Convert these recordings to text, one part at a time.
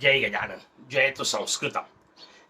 जय गजानन जय तो संस्कृत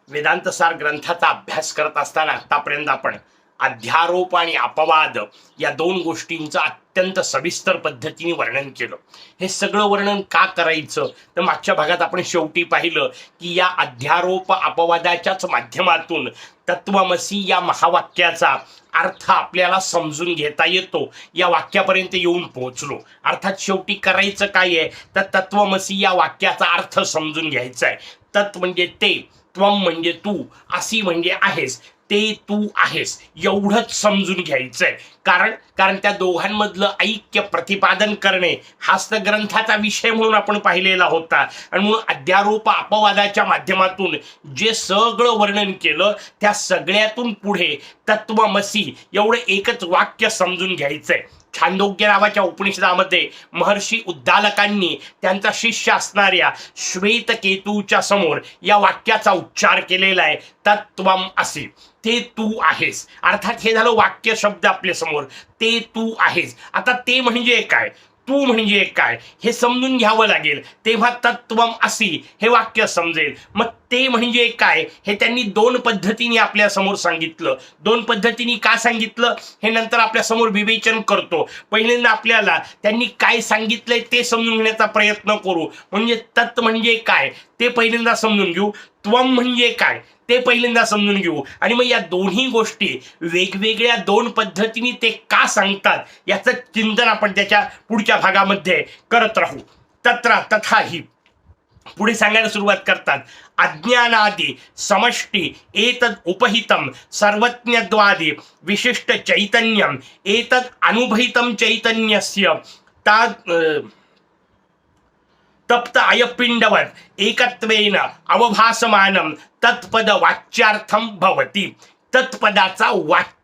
वेदांतसार ग्रंथाचा अभ्यास करत असताना आतापर्यंत आपण अध्यारोप आणि अपवाद या दोन गोष्टींचं अत्यंत सविस्तर पद्धतीने वर्णन केलं. हे सगळं वर्णन का करायचं? तर मागच्या भागात आपण शेवटी पाहिलं की या अध्यारोप अपवादाच्याच माध्यमातून तत्वमसी या महावाक्याचा अर्थ आपल्याला समजून घेता येतो या वाक्यापर्यंत येऊन पोहोचलो. अर्थात शेवटी करायचं काय आहे? तर तत्वमसी या वाक्याचा अर्थ समजून घ्यायचा आहे. तत् म्हणजे ते त्वम म्हणजे तू असी म्हणजे आहेस. ते तू आहेस. एवढंच समजून घ्यायचंय. कारण कारण त्या दोघांमधलं ऐक्य प्रतिपादन करणे हाच तर ग्रंथाचा विषय म्हणून आपण पाहिलेला होता. आणि म्हणून अध्यारोप अपवादाच्या माध्यमातून जे सगळं वर्णन केलं त्या सगळ्यातून पुढे तत्वमसी एवढं एकच वाक्य समजून घ्यायचंय. छांदोग्य नावाच्या उपनिषदामध्ये महर्षी उद्दालकांनी त्यांचा शिष्य असणाऱ्या श्वेतकेतूच्या समोर या वाक्याचा उच्चार केलेला आहे. तत्वम असे. ते तू आहेस. अर्थात हे झालं वाक्य शब्द आपल्यासमोर. ते तू आहेस. आता ते म्हणजे काय? तू म्हणजे काय? हे समजून घ्यावं लागेल. तेव्हा तत्वम असी हे वाक्य समजेल. मग ते म्हणजे काय? हे त्यांनी दोन पद्धतीने आपल्यासमोर सांगितलं. दोन पद्धतीने का सांगितलं? हे नंतर आपल्यासमोर विवेचन करतो. पहिल्यांदा आपल्याला त्यांनी काय सांगितलंय ते समजून घेण्याचा प्रयत्न करू. म्हणजे तत् म्हणजे काय? ते पहिल्यांदा समजून घेऊ. त्वम म्हणजे काय? ते पहिल्यांदा समजून घेऊ. आणि मग या दोन्ही गोष्टी वेगवेगळ्या दोन पद्धतीने ते का सांगतात याचं चिंतन आपण त्याच्या पुढच्या भागामध्ये करत राहू. तत्र तथाही पुढे सांगायला सुरुवात करतात. अज्ञानादि समष्टी एतद उपहितम सर्वज्ञद्वादी विशिष्ट चैतन्यम एतद अनुभूतम चैतन्यस्य. ता तप्त अयपिंडवत एकत्वेन अवभासमानम तत्पद वाच्यार्थम भवती। तत्पदाचा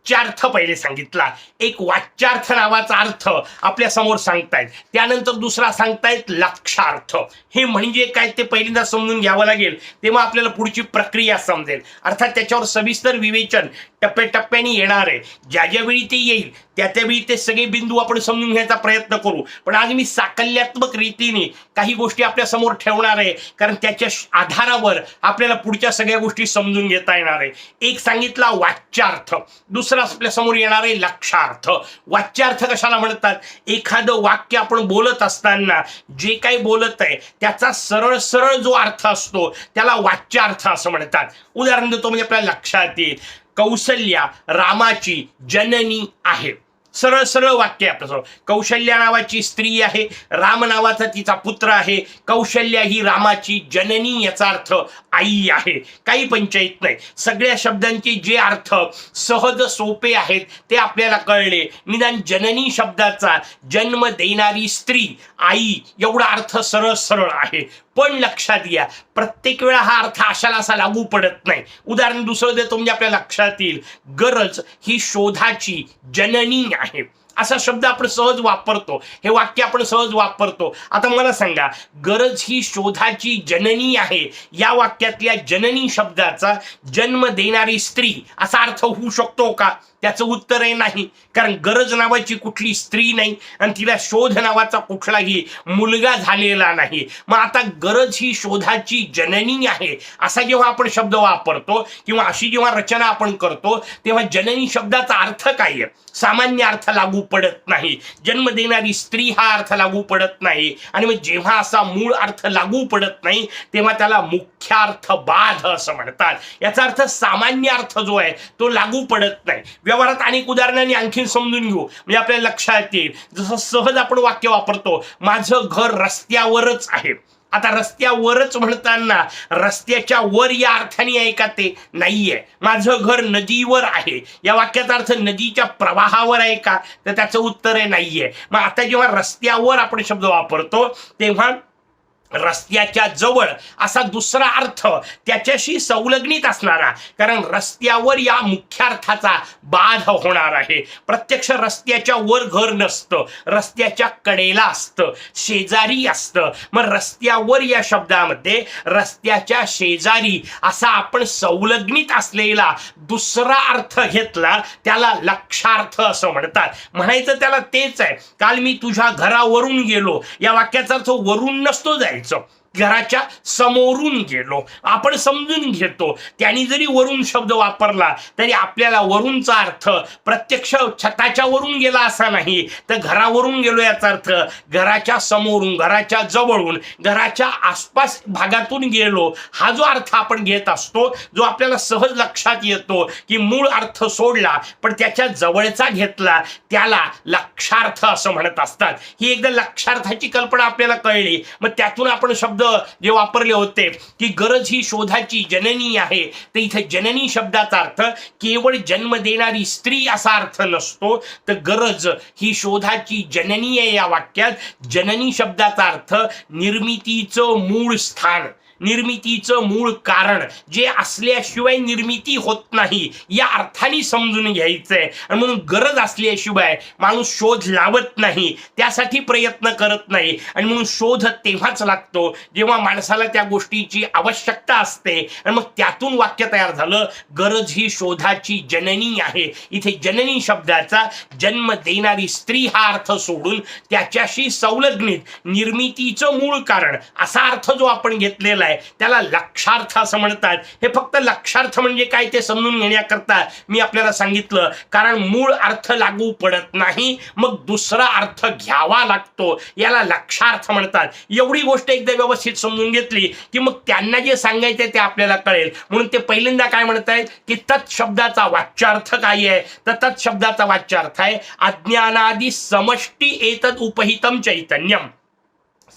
वाच्यार्थ पहिले सांगितला. एक वाच्यार्थ नावाचा अर्थ आपल्यासमोर सांगतायत. त्यानंतर दुसरा सांगतायत लक्षार्थ. हे म्हणजे काय ते पहिल्यांदा समजून घ्यावं लागेल. तेव्हा आपल्याला पुढची प्रक्रिया समजेल. अर्थात त्याच्यावर सविस्तर विवेचन टप्प्याटप्प्याने येणार आहे. ज्या ज्यावेळी ते येईल त्या त्यावेळी ते सगळे बिंदू आपण समजून घ्यायचा प्रयत्न करू. पण आज मी साकल्यात्मक रीतीने काही गोष्टी आपल्यासमोर ठेवणार आहे. कारण त्याच्या आधारावर आपल्याला पुढच्या सगळ्या गोष्टी समजून घेता येणार आहे. एक सांगितला वाच्यार्थ. दुसरा आपल्यासमोर येणार आहे लक्षार्थ. वाच्यार्थ कशाला म्हणतात? एखादं वाक्य आपण बोलत असताना जे काही बोलत आहे त्याचा सरळ सरळ जो अर्थ असतो त्याला वाच्यार्थ असं म्हणतात. उदाहरण देतो म्हणजे आपल्या लक्षात येईल. कौसल्या रामाची जननी आहे. सरळ सरळ वाक्य आहे आपल्यासमोर कौशल्या नावाची स्त्री आहे राम नावाचा तिचा पुत्र आहे. कौशल्या ही रामाची जननी याचा अर्थ आई आहे. काही पंचायत नाही. सगळ्या शब्दांचे जे अर्थ सहज सोपे आहेत ते आपल्याला कळले. निदान जननी शब्दाचा जन्म देणारी स्त्री आई एवढा अर्थ सरळ सरळ आहे. पण लक्षात घ्या प्रत्येक वेळा हा अर्थ अशाला असा लागू पडत नाही. उदाहरण दुसरं देतो म्हणजे आपल्या लक्षात येईल. गरज ही शोधाची जननी आहे. असा शब्द आपण सहज वापरतो. हे वाक्य आपण सहज वापरतो. आता मला सांगा गरज ही शोधाची जननी आहे. या वाक्यातल्या जननी शब्दाचा जन्म देणारी स्त्री असा अर्थ होऊ शकतो का? त्याचं उत्तरही नाही. कारण गरज नावाची कुठली स्त्री नाही आणि तिला शोध नावाचा कुठलाही मुलगा झालेला नाही. मग आता गरज ही शोधाची जननी आहे. असा जेव्हा आपण शब्द वापरतो किंवा अशी जेव्हा रचना आपण करतो तेव्हा जननी शब्दाचा अर्थ काय आहे? सामान्य अर्थ लागू पडत नाही. जन्म देणारी स्त्री हा अर्थ लागू पडत नाही. आणि मग जेव्हा असा मूळ अर्थ लागू पडत नाही तेव्हा त्याला मुख्यार्थ बाध असं म्हणतात. याचा अर्थ सामान्य अर्थ जो आहे तो लागू पडत नाही. व्यवहारात अनेक उदाहरणांनी आणखीन समजून घेऊ. म्हणजे आपल्या लक्षात येईल. जसं सहज आपण वाक्य वापरतो माझं घर रस्त्यावरच आहे. आता रस्त्यावरच म्हणताना रस्त्याच्या वर या अर्थाने आहे का ते नाहीये. माझं घर नदीवर आहे. या वाक्याचा अर्थ नदीच्या प्रवाहावर आहे का? तर त्याचं उत्तर आहे नाहीये. मग आता जेव्हा रस्त्यावर आपण शब्द वापरतो तेव्हा रस्त्याच्या जवळ असा दुसरा अर्थ त्याच्याशी संलग्नित असणारा. कारण रस्त्यावर या मुख्यार्थाचा बाध होणार आहे. प्रत्यक्ष रस्त्याच्या वर घर नसतं. रस्त्याच्या कडेला असतं. शेजारी असतं. मग रस्त्यावर या शब्दामध्ये रस्त्याच्या शेजारी असा आपण संलग्नित असलेला दुसरा अर्थ घेतला त्याला लक्षार्थ असं म्हणतात. म्हणायचं त्याला तेच आहे. काल मी तुझ्या घरावरून गेलो. या वाक्याचा अर्थ वरून नसतो जायचं घराच्या समोरून गेलो. आपण समजून घेतो. त्यांनी जरी वरून शब्द वापरला तरी आपल्याला वरूनचा अर्थ प्रत्यक्ष छताच्या वरून गेला असा नाही. तर घरावरून गेलो याचा अर्थ घराच्या समोरून घराच्या जवळून घराच्या आसपास भागातून गेलो. हा जो अर्थ आपण घेत असतो जो आपल्याला सहज लक्षात येतो की मूळ अर्थ सोडला पण त्याच्या जवळचा घेतला त्याला लक्षार्थ असं म्हणत असतात. ही एकदा लक्षार्थाची कल्पना आपल्याला कळली. मग त्यातून आपण शब्द जे वापरले होते की गरज ही शोधाची जननी आहे. तर इथे जननी शब्दाचा अर्थ केवळ जन्म देणारी स्त्री असा अर्थ नसतो. तर गरज ही शोधाची जननी आहे या वाक्यात. जननी शब्दाचा अर्थ निर्मितीचं मूळ स्थान. निर्मितीचं मूळ कारण जे असल्याशिवाय निर्मिती होत नाही या अर्थाने समजून घ्यायचंय. आणि म्हणून गरज असल्याशिवाय माणूस शोध लावत नाही त्यासाठी प्रयत्न करत नाही. आणि म्हणून शोध तेव्हाच लागतो जेव्हा माणसाला त्या गोष्टीची आवश्यकता असते. आणि मग त्यातून वाक्य तयार झालं गरज ही शोधाची जननी आहे. इथे जननी शब्दाचा जन्म देणारी स्त्री हा अर्थ सोडून त्याच्याशी संलग्नित निर्मितीचं मूळ कारण असा अर्थ जो आपण घेतलेला आहे त्याला लक्षार्थ असं म्हणतात. हे फक्त लक्षार्थ म्हणजे काय ते समजून घेण्याकरता मी आपल्याला सांगितलं. कारण मूळ अर्थ लागू पडत नाही मग दुसरा अर्थ घ्यावा लागतो. याला लक्षार्थ म्हणतात. एवढी गोष्ट एकदा व्यवस्थित समजून घेतली की मग त्यांना जे सांगायचं ते आपल्याला कळेल. म्हणून ते पहिल्यांदा काय म्हणत आहेत की तत् शब्दाचा वाच्यार्थ काय आहे? तर तत् शब्दाचा वाच्यार्थ आहे अज्ञानादी समष्टी एतद उपहितम चैतन्यम.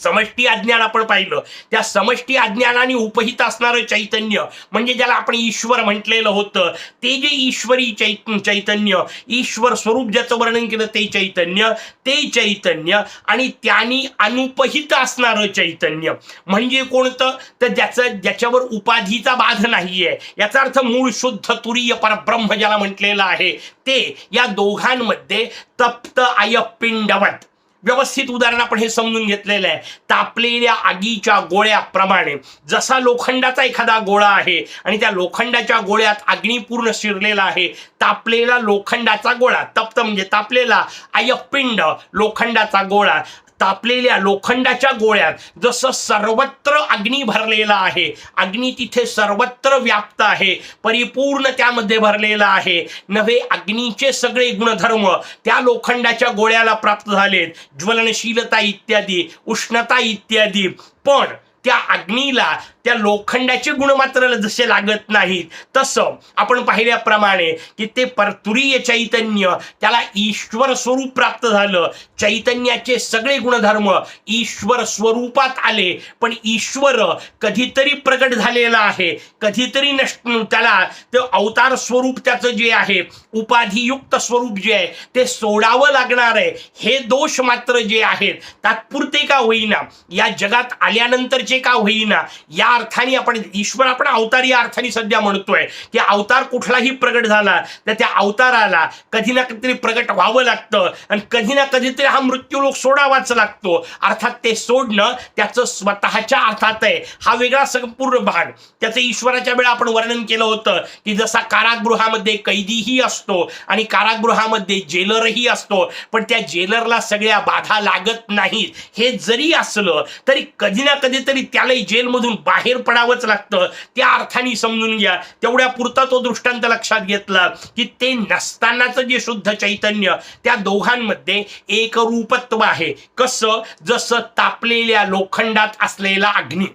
समष्टी अज्ञान आपण पाहिलं. त्या समष्टी अज्ञानाने उपहित असणारं चैतन्य म्हणजे ज्याला आपण ईश्वर म्हटलेलं होतं ते जे ईश्वरी चैत चैतन्य ईश्वर स्वरूप ज्याचं वर्णन केलं ते चैतन्य ते चैतन्य आणि त्यांनी अनुपहित असणारं चैतन्य. म्हणजे कोणतं? तर ज्याचं ज्याच्यावर उपाधीचा बाध नाहीये. याचा अर्थ मूळ शुद्ध तुरीय परब्रह्म ज्याला म्हटलेलं आहे ते या दोघांमध्ये तप्त अयपिंडवत. व्यवस्थित उदाहरण आपण हे समजून घेतलेलं आहे. तापलेल्या आगीच्या गोळ्याप्रमाणे जसा लोखंडाचा एखादा गोळा आहे आणि त्या लोखंडाच्या गोळ्यात अग्नी पूर्ण शिरलेला आहे तापलेला लोखंडाचा गोळा तप्त म्हणजे तापलेला अयपिंड लोखंडाचा गोळा तापलेल्या लोखंडाच्या गोळ्यात जसं सर्वत्र अग्नी भरलेला आहे. अग्नी तिथे सर्वत्र व्याप्त आहे. परिपूर्ण त्यामध्ये भरलेला आहे. नव्हे अग्नीचे सगळे गुणधर्म त्या लोखंडाच्या गोळ्याला प्राप्त झालेत. ज्वलनशीलता इत्यादी उष्णता इत्यादी. पण त्या अग्नीला त्या लोखंडाचे गुण मात्र जसे लागत नाहीत तसं आपण पाहिल्याप्रमाणे की ते परतुरीय चैतन्य त्याला ईश्वर स्वरूप प्राप्त झालं. चैतन्याचे सगळे गुणधर्म ईश्वर स्वरूपात आले पण ईश्वर कधीतरी प्रकट झालेला आहे कधीतरी नष्ट त्याला ते अवतार स्वरूप त्याचं जे आहे उपाधियुक्त स्वरूप जे आहे ते सोडावं लागणार आहे. हे दोष मात्र जे आहेत तात्पुरते का होईना? या जगात आल्यानंतरचे का होईना? या अर्थाने आपण ईश्वर आपण अवतार या अर्थाने सध्या म्हणतोय की अवतार कुठलाही प्रगट झाला तर त्या अवताराला कधी ना कधीतरी प्रगट व्हावं लागतं आणि कधी ना कधीतरी हा मृत्यू लोक सोडावाच लागतो. अर्थात ते सोडणं त्याचं स्वतःच्या अर्थात आहे. हा वेगळा संपूर्ण भाग. त्याचं ईश्वराच्या वेळा आपण वर्णन केलं होतं की जसा कारागृहामध्ये कैदीही असतो आणि कारागृहामध्ये जेलरही असतो पण त्या जेलरला सगळ्या बाधा लागत नाहीत. हे जरी असलं तरी कधी ना कधीतरी त्यालाही जेलमधून बाहेर पडावंच लागतं. त्या अर्थाने समजून घ्या. तेवढ्या पुरता तो दृष्टांत लक्षात घेतला की ते नसतानाचं जे शुद्ध चैतन्य त्या दोघांमध्ये एक रूपत्व आहे. कसं? जसं तापलेल्या लोखंडात असलेला अग्नी.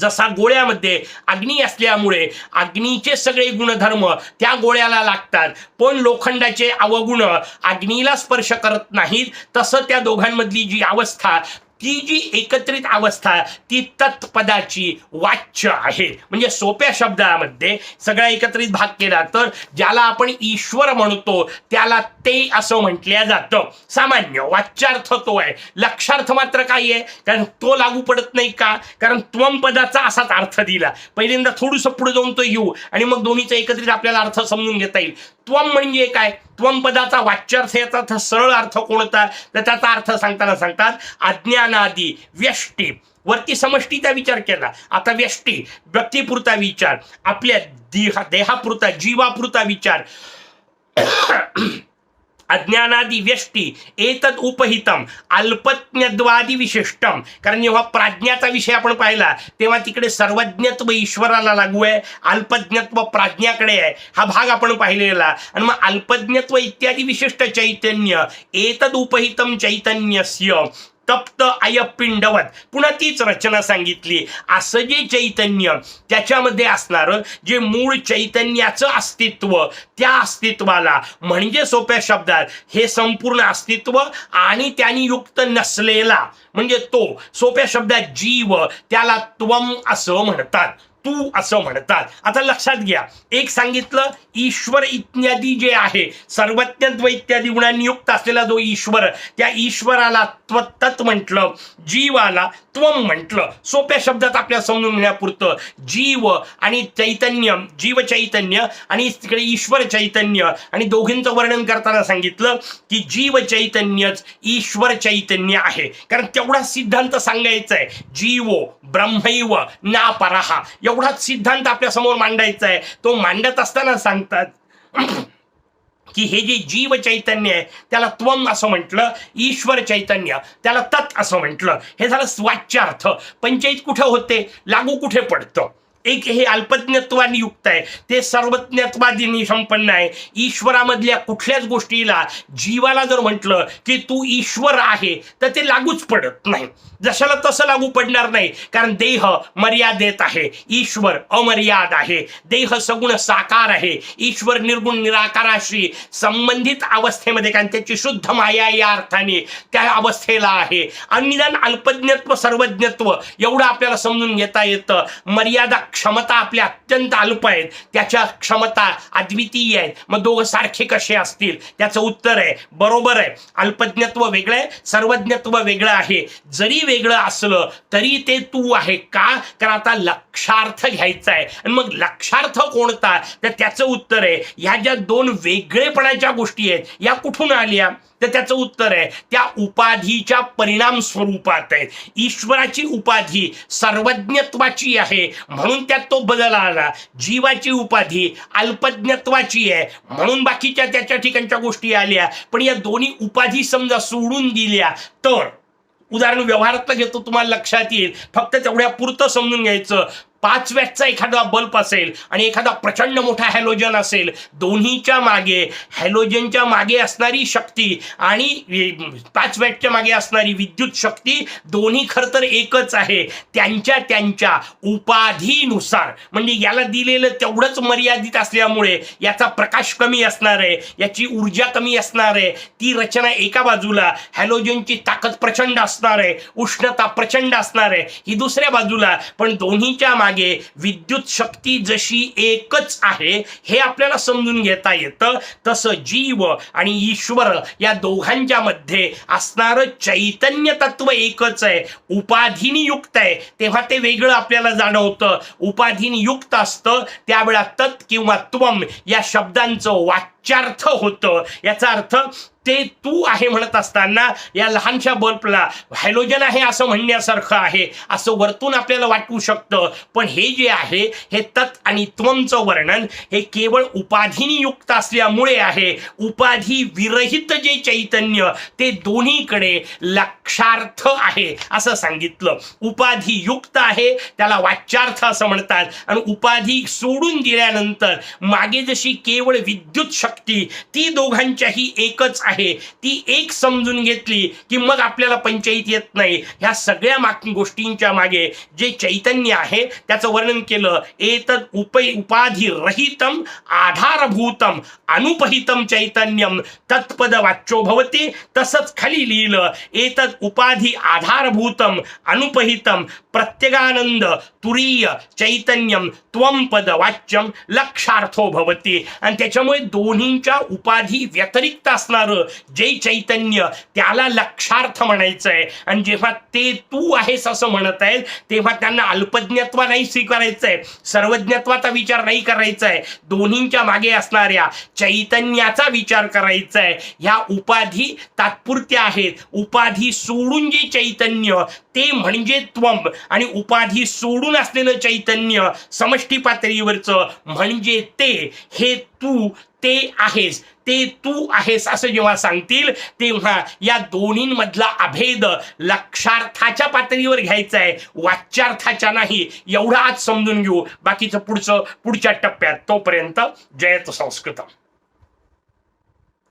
जसा गोळ्यामध्ये अग्नी असल्यामुळे अग्नीचे सगळे गुणधर्म त्या गोळ्याला लागतात. पण लोखंडाचे अवगुण अग्नीला स्पर्श करत नाहीत. तसं त्या दोघांमधली जी अवस्था ती जी एकत्रित अवस्था ती तत्पदाची वाच्य आहे. म्हणजे सोप्या शब्दामध्ये सगळा एकत्रित भाग केला तर ज्याला आपण ईश्वर म्हणतो त्याला ते असं म्हटल्या जातं. सामान्य वाच्यार्थ तो आहे. लक्षार्थ मात्र काय आहे. कारण तो लागू पडत नाही का? कारण त्वम पदाचा असाच अर्थ दिला. पहिल्यांदा थोडंसं पुढे जाऊन तो येऊ आणि मग दोन्हीचा एकत्रित आपल्याला अर्थ समजून घेता येईल. त्वम म्हणजे काय? त्वम पदाचा वाच्यर्थ याचा अर्थ सरळ अर्थ कोणता? तर त्याचा अर्थ सांगताना सांगतात अज्ञानादी व्यष्टी. वरती समष्टीचा विचार केला. आता व्यष्टी व्यक्तीपुरता विचार आपल्या देहा देहापुरता जीवापुरता विचार. अज्ञानादि व्यष्टी एतद उपहितम अल्पज्ञद्वादी विशिष्टम. कारण जेव्हा प्राज्ञाचा विषय आपण पाहिला तेव्हा तिकडे सर्वज्ञत्व ईश्वराला लागू आहे अल्पज्ञत्व प्राज्ञाकडे आहे. हा भाग आपण पाहिलेला. आणि मग अल्पज्ञत्व इत्यादी विशिष्ट चैतन्य एतद उपहितम चैतन्यस्य. तप्त अयपिंडवत पुन्हा तीच रचना सांगितली. असं जे चैतन्य त्याच्यामध्ये असणारं जे मूळ चैतन्याचं अस्तित्व त्या अस्तित्वाला म्हणजे सोप्या शब्दात हे संपूर्ण अस्तित्व आणि त्यांनी युक्त नसलेला म्हणजे तो सोप्या शब्दात जीव त्याला त्वम असं म्हणतात. तू असं म्हणतात. आता लक्षात घ्या. एक सांगितलं ईश्वर इत्यादी जे आहे सर्वज्ञत्व इत्यादी गुणांनियुक्त असलेला जो ईश्वर त्या ईश्वराला त्व तत् म्हटलं जीवाला त्वम म्हटलं. सोप्या शब्दात आपल्या समजून घेण्यापुरतं. जीव आणि चैतन्य जीव चैतन्य आणि तिकडे ईश्वर चैतन्य आणि दोघींचं वर्णन करताना सांगितलं की जीव चैतन्यच ईश्वर चैतन्य आहे. कारण तेवढा सिद्धांत सांगायचा आहे जीवो ब्रह्मैव ना पराहा एवढाच सिद्धांत आपल्यासमोर मांडायचा आहे. तो मांडत असताना सांगतात की हे जे जीव चैतन्य आहे त्याला त्वम असं म्हटलं ईश्वर चैतन्य त्याला तत् असं म्हटलं. हे झालं वाच्यार्थ पंचायत कुठं होते? लागू कुठे पडतं? एक हे अल्पज्ञत्वाने युक्त आहे. ते सर्वज्ञत्वादीने संपन्न आहे. ईश्वरामधल्या कुठल्याच गोष्टीला जीवाला जर म्हटलं की तू ईश्वर आहे तर ते लागूच पडत नाही. जशाला तसं लागू पडणार नाही कारण देह मर्यादेत आहे. ईश्वर अमर्याद आहे. देह सगुण साकार आहे. ईश्वर निर्गुण निराकाराशी संबंधित अवस्थेमध्ये कारण त्याची शुद्ध माया या अर्थाने त्या अवस्थेला आहे. आणि निदान अल्पज्ञत्व सर्वज्ञत्व एवढं आपल्याला समजून घेता येतं. मर्यादा क्षमता आपल्या अत्यंत अल्प आहेत. त्याच्या क्षमता अद्वितीय आहेत. मग दोघं सारखे कसे असतील? त्याचं उत्तर आहे बरोबर आहे. अल्पज्ञत्व वेगळं आहे सर्वज्ञत्व वेगळं आहे. जरी वेगळं असलं तरी ते तू आहे का? कारण आता लक्षार्थ घ्यायचा आहे. आणि मग लक्षार्थ कोणता? तर त्याचं उत्तर आहे ह्या ज्या दोन वेगळेपणाच्या गोष्टी आहेत या कुठून आल्या? तर त्याचं उत्तर आहे त्या उपाधीच्या परिणाम स्वरूपात आहेत. ईश्वराची उपाधी सर्वज्ञत्वाची आहे. म्हणून त्यात तो बदल आला जीवाची उपाधी अल्पज्ञत्वाची आहे. म्हणून बाकीच्या त्याच्या ठिकाणच्या गोष्टी आल्या. पण या दोन्ही उपाधी समजा सोडून दिल्या तर उदाहरण व्यवहारात घेतो तुम्हाला लक्षात येईल. फक्त तेवढ्या पुरतं समजून घ्यायचं. पाच वॅटचा एखादा बल्ब असेल आणि एखादा प्रचंड मोठा हॅलोजन असेल दोन्हीच्या मागे हॅलोजनच्या मागे असणारी शक्ती आणि पाच वॅटच्या मागे असणारी विद्युत शक्ती दोन्ही खरं तर एकच आहे. त्यांच्या त्यांच्या उपाधीनुसार. म्हणजे याला दिलेलं तेवढंच मर्यादित असल्यामुळे याचा प्रकाश कमी असणार आहे याची ऊर्जा कमी असणार आहे. ती रचना एका बाजूला हॅलोजनची ताकद प्रचंड असणार आहे उष्णता प्रचंड असणार आहे ही दुसऱ्या बाजूला. पण दोन्हीच्या मागे विद्युत शक्ती जशी एकच आहे हे आपल्याला समजून घेता येतं. तसं जीव आणि ईश्वर या दोघांच्या मध्ये असणारं चैतन्य तत्व एकच आहे. उपाधीनी युक्त आहे. तेव्हा ते वेगळं आपल्याला जाणवतं. उपाधीनी युक्त असतं त्यावेळा तत् किंवा त्वम या शब्दांचं वाच्यार्थ होतं. याचा अर्थ ते तू आहे म्हणत असताना या लहानशा बल्बला हॅलोजन आहे असं म्हणण्यासारखं आहे असं वरतून आपल्याला वाटू शकतं. पण हे जे आहे हे तत् आणि त्वमचं वर्णन हे केवळ उपाधीनी युक्त असल्यामुळे आहे. उपाधी विरहित जे चैतन्य ते दोन्हीकडे लक्षार्थ आहे असं सांगितलं. उपाधी युक्त आहे त्याला वाच्यार्थ असं म्हणतात. आणि उपाधी सोडून दिल्यानंतर मागे जशी केवळ विद्युत शक्ती ती दोघांच्याही एकच आहे. ती एक समजून घेतली की मग आपल्याला पंचायत येत नाही. ह्या सगळ्या माग गोष्टींच्या मागे जे चैतन्य आहे त्याचं वर्णन केलं. एतद उप उपाधी रहितम आधारभूतम अनुपहितम चैतन्यम. तत्पद वाच्यो भवते तसंच खाली लिहिलं. एतद उपाधी आधारभूतम अनुपहितम प्रत्यगानंद तुरीय चैतन्यम त्वम पद वाच्यम लक्षार्थो भवते. आणि त्याच्यामुळे दोन्हींच्या उपाधी व्यतिरिक्त असणारं. जे चैतन्य त्याला लक्षार्थ म्हणायचं आहे आणि जेव्हा ते तू आहेस असं म्हणत आहे तेव्हा त्यांना अल्पज्ञत्व नाही स्वीकारायचं आहे सर्वज्ञत्वाचा विचार नाही करायचा आहे दोन्हींच्या मागे असणाऱ्या चैतन्याचा विचार करायचा आहे ह्या उपाधी तात्पुरत्या आहेत. उपाधी सोडून जे चैतन्य ते म्हणजे त्वम आणि उपाधी सोडून असलेलं चैतन्य समष्टी पातळीवरचं म्हणजे ते हे तू ते आहेस ते तू आहेस असं जेव्हा सांगतील तेव्हा या दोन्हींमधला अभेद लक्षार्थाच्या पातळीवर घ्यायचा आहे वाच्यार्थाच्या नाही. एवढा आज समजून घेऊ. बाकीचं पुढचं पुढच्या टप्प्यात. तोपर्यंत जयत संस्कृतम.